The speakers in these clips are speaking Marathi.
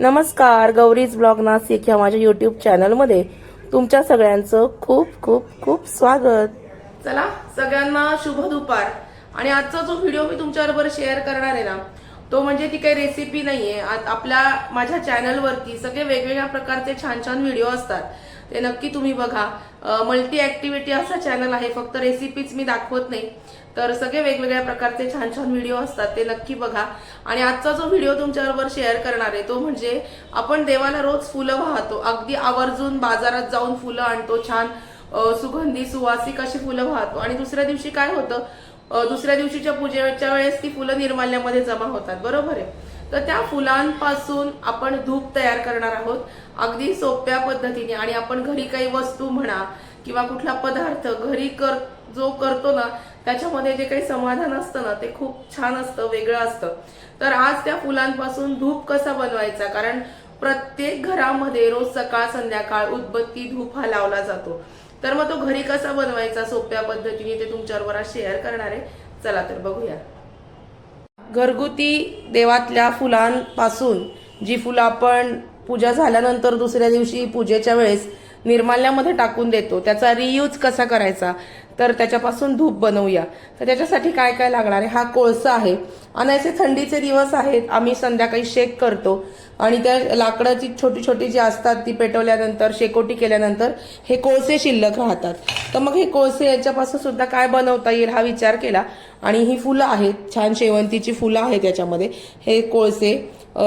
नमस्कार गौरीज ब्लॉग नाशिक ह्या माझ्या युट्यूब चॅनलमध्ये तुमच्या सगळ्यांचं खूप खूप खूप स्वागत. चला सगळ्यांना शुभ दुपार. आणि आजचा जो व्हिडिओ मी तुमच्याबरोबर शेअर करणार आहे ना तो म्हणजे ती काही रेसिपी नाहीये. आ- आपल्या माझ्या चॅनलवरती सगळे वेगवेगळ्या प्रकारचे छान छान व्हिडिओ असतात. ते नक्की तुम्ही बघा. मल्टी ऍक्टिव्हिटी असा चॅनल आहे फक्त रेसिपीज मी दाखवत नाही. तर सगळे वेगवेगळ्या प्रकारचे छान छान व्हिडिओ असतात ते नक्की बघा. आणि आजचा जो व्हिडिओ तुमच्याबरोबर शेअर करणार आहे तो म्हणजे आपण देवाला रोज फुलं वाहतो. अगदी आवर्जून बाजारात जाऊन फुलं आणतो छान सुगंधी सुवासिक अशी फुलं वाहतो. आणि दुसऱ्या दिवशी काय होतं दुसऱ्या दिवशीच्या पूजेच्या वेळेस ती फुलं निर्माल्यामध्ये जमा होतात. बरोबर आहे? तर त्या फुलांपासून आपण धूप तयार करणार आहोत. अगदी सोप्या पद्धतीने. आणि आपण घरी काही वस्तू म्हणा किंवा कुठला पदार्थ घरी कर जो करतो ना त्याच्यामध्ये जे काही समाधान असतं ना ते खूप छान असतं वेगळं असतं. तर आज त्या फुलांपासून धूप कसा बनवायचा? कारण प्रत्येक घरामध्ये रोज सकाळ संध्याकाळ उदबत्ती धूप हा लावला जातो. तर मग तो घरी कसा बनवायचा सोप्या पद्धतीने ते तुमच्याबरोबर शेअर करणार आहे. चला तर बघूया. घरगुती देवातल्या फुलांपासून जी फुलं आपण पूजा झाल्यानंतर दुसऱ्या दिवशी पूजेच्या वेळेस निर्माल्यामध्ये टाकून देतो त्याचा रियूज कसा करायचा? तर त्याच्यापासून धूप बनवूया. तर त्याच्यासाठी काय काय लागणार आहे? हा कोळसा आहे. आणि असे थंडीचे दिवस आहेत. आम्ही संध्याकाळी शेक करतो. आणि त्या लाकडाची छोटी छोटी जी असतात ती पेटवल्यानंतर शेकोटी केल्यानंतर हे कोळसे शिल्लक राहतात. तर मग हे कोळसे याच्यापासून सुद्धा काय बनवता येईल हा विचार केला. आणि ही फुलं आहेत. छान शेवंतीची फुलं आहेत याच्यामध्ये. हे कोळसे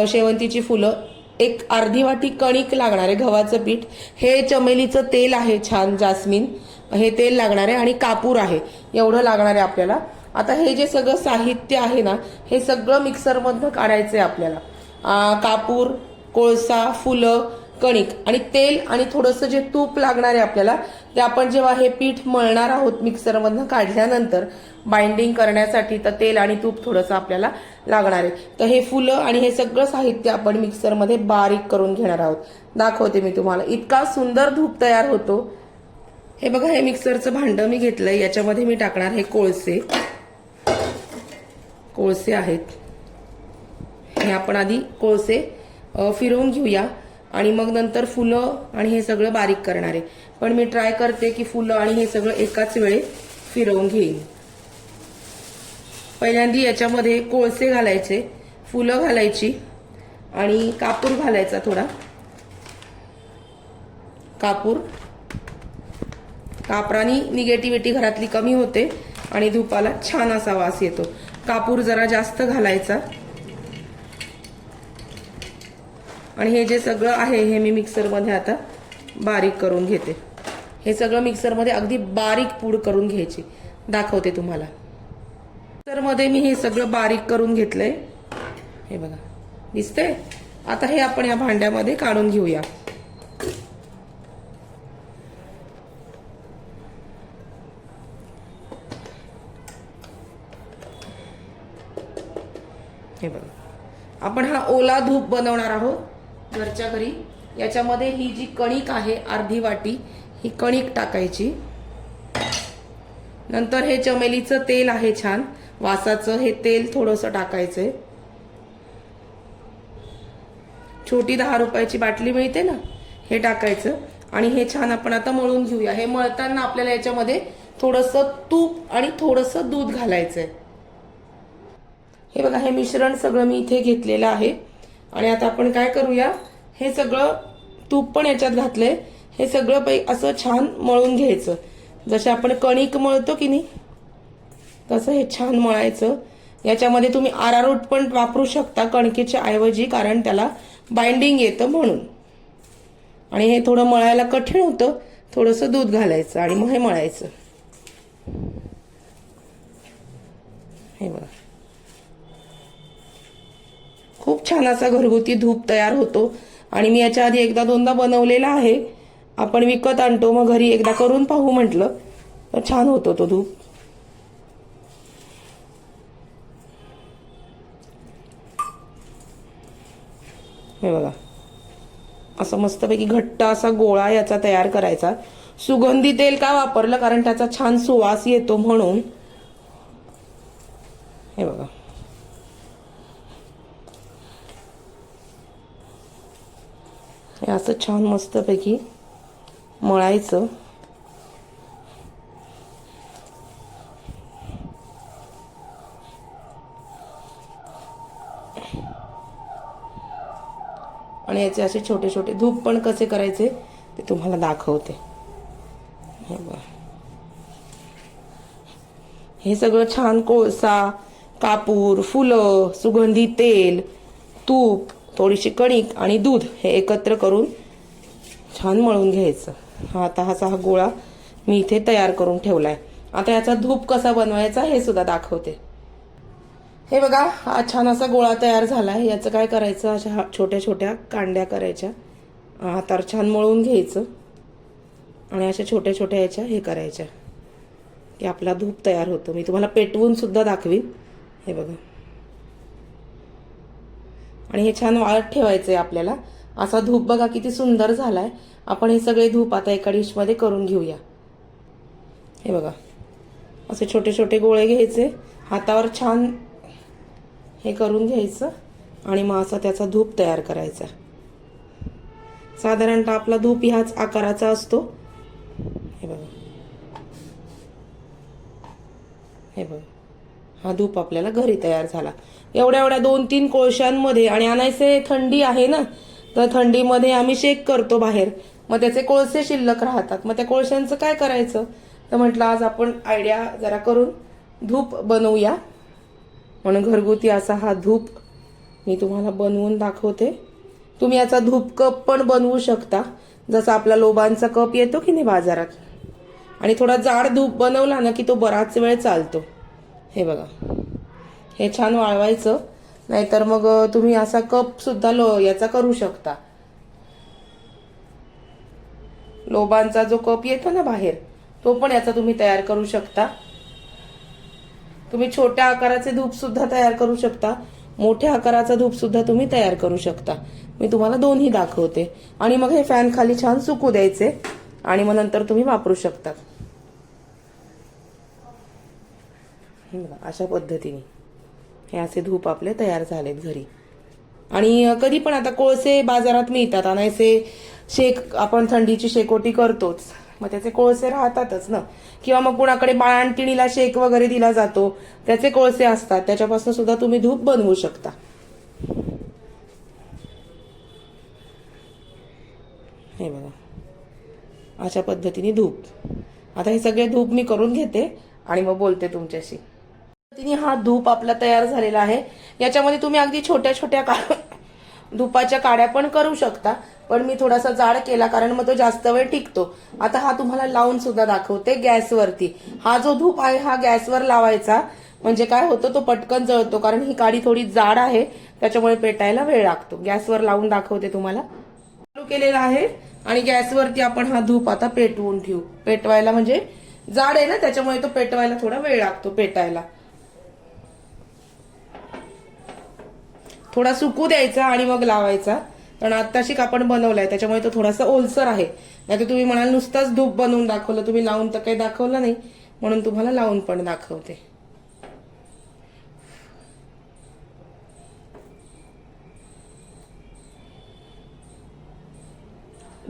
शेवंतीची फुलं. एक अर्धी वाटी कणिक लागणार आहे गव्हाचं पीठ. हे चमेलीचं तेल आहे छान जास्मिन. हे तेल लागणार आहे आणि कापूर आहे. एवढं लागणार आहे आपल्याला. आता हे जे सगळं साहित्य आहे ना हे सगळं मिक्सरमधनं काढायचं आहे आपल्याला. कापूर कोळसा फुलं कणिक आणि तेल आणि थोडंसं जे तूप लागणार आहे आपल्याला ते आपण जेव्हा हे पीठ मळणार आहोत मिक्सरमधनं काढल्यानंतर बाइंडिंग करण्यासाठी तर तेल आणि तूप थोडंसं आपल्याला लागणार आहे. तर हे फुलं आणि हे सगळं साहित्य आपण मिक्सरमध्ये बारीक करून घेणार आहोत. दाखवते मी तुम्हाला. इतका सुंदर धूप तयार होतो. हे बघा हे मिक्सरचं भांडं मी घेतलंय. याच्यामध्ये मी टाकणार हे कोळसे. कोळसे आहेत. हे आपण आधी कोळसे फिरवून घेऊया. आणि मग नंतर फुलं आणि हे सगळं बारीक करणार आहे. पण मी ट्राय करते की फुलं आणि हे सगळं एकाच वेळे फिरवून घेईन. पहिल्यांदा याच्यामध्ये कोळसे घालायचे फुलं घालायची आणि कापूर घालायचा थोडा. कापूर. कापरानी निगेटिव्हिटी घरातली कमी होते आणि धुपाला छान असा वास येतो. कापूर जरा जास्त घालायचा. आणि हे जे सगळं आहे हे मी मिक्सरमध्ये आता बारीक करून घेते. हे सगळं मिक्सरमध्ये अगदी बारीक पूड करून घ्यायची. दाखवते तुम्हाला. मिक्सरमध्ये मी हे सगळं बारीक करून घेतलंय. हे बघा. दिसतंय? आता हे आपण या भांड्यामध्ये काढून घेऊया. हे बघा. आपण हा ओला धूप बनवणार आहोत घरच्या घरी. याच्यामध्ये ही जी कणिक आहे अर्धी वाटी ही कणिक टाकायची. नंतर हे चमेलीचं तेल आहे छान. वासाचं हे तेल थोडंसं टाकायचंय. छोटी दहा रुपयाची बाटली मिळते ना हे टाकायचं. आणि हे छान आपण आता मळून घेऊया. हे मळताना आपल्याला याच्यामध्ये थोडंसं तूप आणि थोडंसं दूध घालायचंय. हे बघा हे मिश्रण सगळं मी इथे घेतलेलं आहे. आणि आता आपण काय करूया हे सगळं तूप पण याच्यात घातलंय. हे सगळं पै असं छान मळून घ्यायचं. जसे आपण कणिक मळतो की नाही तसं हे छान मळायचं. याच्यामध्ये तुम्ही आरारोट पण वापरू शकता कणकेच्या ऐवजी कारण त्याला बाइंडिंग येतं म्हणून. आणि हे थोडं मळायला कठीण होतं थोडंसं दूध घालायचं आणि मग हे मळायचं. हे बघा. खूप छान असा घरगुती धूप तयार होतो. आणि मी याच्या आधी एकदा दोनदा बनवलेला आहे. आपण विकत आणतो मग घरी एकदा करून पाहू म्हटलं. तर छान होतो तो धूप. हे बघा. असं मस्तपैकी घट्ट असा गोळा याचा तयार करायचा. सुगंधी तेल का वापरलं? कारण त्याचा छान सुवास येतो म्हणून. हे बघा. हे असं छान मस्तपैकी मळायचं. आणि याचे असे छोटे छोटे धूप पण कसे करायचे ते तुम्हाला दाखवते. हे हे सगळं छान कोळसा कापूर फुलं सुगंधी तेल तूप थोडीशी कणिक आणि दूध हे एकत्र करून छान मळून घ्यायचं. हा आता हाचा हा गोळा मी इथे तयार करून ठेवला आहे आता याचा धूप कसा बनवायचा हे सुद्धा दाखवते. हे बघा हा छान असा गोळा तयार झाला आहे याचं काय करायचं? अशा हा- छोट्या छोट्या कांड्या करायच्या. हातावर छान मळून घ्यायचं. आणि अशा छोट्या छोट्या याच्या हे करायच्या. की आपला धूप तयार होतो. मी तुम्हाला पेटवून सुद्धा दाखवीन. हे बघा. आणि हे छान वाळत ठेवायचं आहे आपल्याला. असा धूप बघा किती सुंदर झाला आहे आपण हे सगळे धूप आता एका डिशमध्ये करून घेऊया. हे बघा. असे छोटे छोटे गोळे घ्यायचे. हातावर छान हे करून घ्यायचं आणि मग असा त्याचा धूप तयार करायचा. साधारणतः आपला धूप ह्याच आकाराचा असतो. हे बघा. हे बघा. हा धूप आपल्याला घरी तयार झाला. एवढ्या एवढ्या दोन तीन कोळशांमध्ये आणि आणायचे थंडी आहे ना तर थंडीमध्ये आम्ही शेक करतो बाहेर. मग त्याचे कोळसे शिल्लक राहतात. मग त्या कोळशांचं काय करायचं? तर म्हटलं आज आपण आयडिया जरा करून धूप बनवूया. म्हणून घरगुती असा हा धूप मी तुम्हाला बनवून दाखवते. तुम्ही याचा धूप कप पण बनवू शकता. जसा आपला लोबांचा कप येतो की नाही बाजारात. आणि थोडा जाड धूप बनवला ना की तो बराच वेळ चालतो. हे बघा. हे छान वाळवायचं. नाहीतर मग तुम्ही असा कप सुद्धा लो याचा करू शकता. लोबांचा जो कप येतो ना बाहेर तो पण याचा तुम्ही तयार करू शकता. तुम्ही छोट्या आकाराचे धूप सुद्धा तयार करू शकता. मोठ्या आकाराचा धूप सुद्धा तुम्ही तयार करू शकता. मी तुम्हाला दोन्ही दाखवते. आणि मग हे फॅन खाली छान सुकू द्यायचे. आणि मग नंतर तुम्ही वापरू शकता. हे बघा, अशा पद्धतीने. हे असे धूप आपले तयार झालेत घरी. आणि कधी पण आता कोळसे बाजारात मिळतात. आणायचे शेक आपण थंडीची शेकोटी करतोच. मग त्याचे कोळसे राहतातच ना. किंवा मग कुणाकडे बाळांटिणीला शेक वगैरे दिला जातो त्याचे कोळसे असतात. त्याच्यापासून सुद्धा तुम्ही धूप बनवू शकता. हे बघा. अशा पद्धतीने धूप. आता हे सगळे धूप मी करून घेते आणि मग बोलते तुमच्याशी. पद्धतीने हा धूप आपला तयार झालेला आहे. याच्यामध्ये तुम्ही अगदी छोट्या छोट्या का धुपाच्या काड्या पण करू शकता. पण मी थोडासा जाड केला कारण मग तो जास्त वेळ टिकतो. आता हा तुम्हाला लावून सुद्धा दाखवते गॅसवरती. हा जो धूप आहे हा गॅसवर लावायचा. म्हणजे काय होतं तो पटकन जळतो कारण ही काडी थोडी जाड आहे. त्याच्यामुळे पेटायला वेळ लागतो. गॅसवर लावून दाखवते तुम्हाला. चालू केलेला आहे आणि गॅसवरती आपण हा धूप आता पेटवून ठेवू. पेटवायला म्हणजे जाड आहे ना त्याच्यामुळे तो पेटवायला थोडा वेळ लागतो पेटायला. थोडा सुकू द्यायचा आणि मग लावायचा. कारण आत्ताशी आपण बनवलाय त्याच्यामुळे तो थोडासा ओलसर आहे. नाही तुम्ही म्हणाल नुसताच धूप बनवून दाखवलं तुम्ही लावून तर काही दाखवलं नाही. म्हणून तुम्हाला लावून पण दाखवते.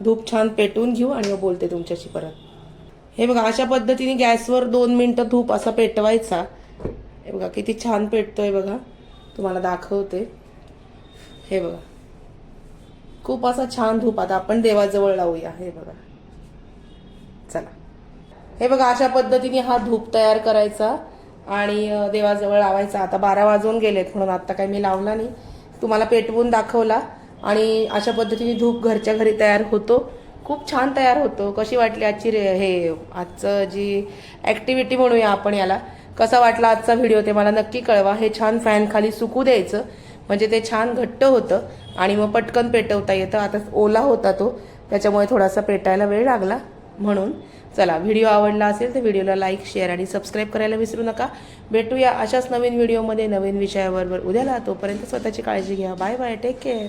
धूप छान पेटवून घेऊ आणि मग बोलते तुमच्याशी परत. हे बघा अशा पद्धतीने गॅसवर दोन मिनटं धूप असा पेटवायचा. हे बघा किती छान पेटतोय बघा. तुम्हाला दाखवते. हे बघा. खूप असा छान धूप आता आपण देवाजवळ लावूया. हे बघा. चला. हे बघा अशा पद्धतीने हा धूप तयार करायचा आणि देवाजवळ लावायचा. आता बारा वाजून गेलेत म्हणून आता काही मी लावला नाही. तुम्हाला पेटवून दाखवला आणि अशा पद्धतीने धूप घरच्या घरी तयार होतो. खूप छान तयार होतो. कशी वाटली आजची रे हे आजचं जी ॲक्टिव्हिटी म्हणूया आपण याला. कसा वाटला आजचा व्हिडिओ ते मला नक्की कळवा. हे छान फॅन खाली सुकू द्यायचं. म्हणजे ते छान घट्ट होतं आणि मग पटकन पेटवता येतं. आता ओला होता तो त्याच्यामुळे थोडासा पेटायला वेळ लागला म्हणून. चला व्हिडिओ आवडला असेल तर व्हिडिओला लाईक शेअर आणि सबस्क्राईब करायला विसरू नका. भेटूया अशाच नवीन व्हिडिओमध्ये नवीन विषयाबरोबर. उद्याला तोपर्यंत स्वतःची काळजी घ्या. Bye bye take care.